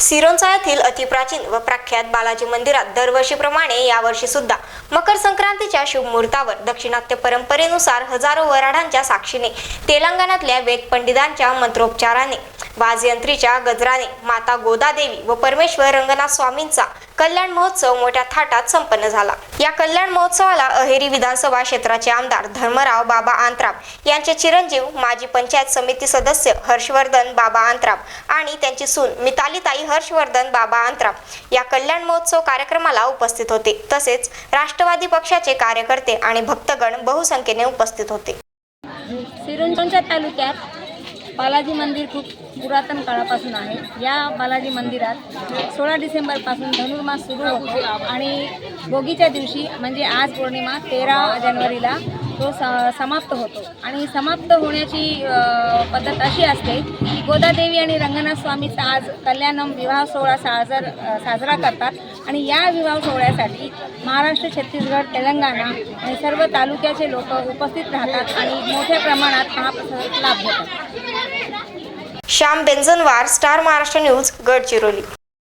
सिरोंचा येथील अतिप्राचीन व प्रख्यात बालाजी मंदिरात दरवर्षीप्रमाणे यावर्षी सुद्धा मकर संक्रांतीच्या शुभ मुहूर्तावर दक्षिणात्य परंपरेनुसार हजारो वराडांच्या साक्षीने तेलंगणातल्या वेद पंडितांच्या मंत्रोपचाराने वाजयंत्रीच्या गजराने माता गोदादेवी व परमेश्वर रंगनाथ स्वामींचा कल्याण महोत्सव मोठ्या थाटात संपन्न झाला. या कल्याण महोत्सवाला अहेरी विधानसभा क्षेत्राचे आमदार धर्मराव बाबा आंत्राम यांचे चिरंजीव माजी पंचायत समिती सदस्य हर्षवर्धन बाबा आंत्राम आणि त्यांची सून मितालीताई हर्षवर्धन बाबा आंत्राम या कल्याण महोत्सव कार्यक्रमाला उपस्थित होते. तसेच राष्ट्रवादी पक्षाचे कार्यकर्ते आणि भक्तगण बहुसंख्येने उपस्थित होते. तालुक्यात बालाजी मंदिर खूप पुरातन काळापासून आहे. या बालाजी मंदिरात सोळा डिसेंबरपासून धनुर्मास सुरू होतो आणि भोगीच्या दिवशी म्हणजे आज पौर्णिमा तेरा जानेवारीला तो स समाप्त होतो. आणि समाप्त होण्याची पद्धत अशी असते की गोदादेवी आणि रंगनाथ स्वामीचा आज कल्याणम विवाह सोहळा साजर साजरा करतात. आणि या विवाह सोहळ्यासाठी महाराष्ट्र छत्तीसगड तेलंगणा आणि सर्व तालुक्याचे लोक उपस्थित राहतात आणि मोठ्या प्रमाणात महाप्रसादाचा लाभ घेतात. Shyam Benjanwar Star Maharashtra news Gadchiroli.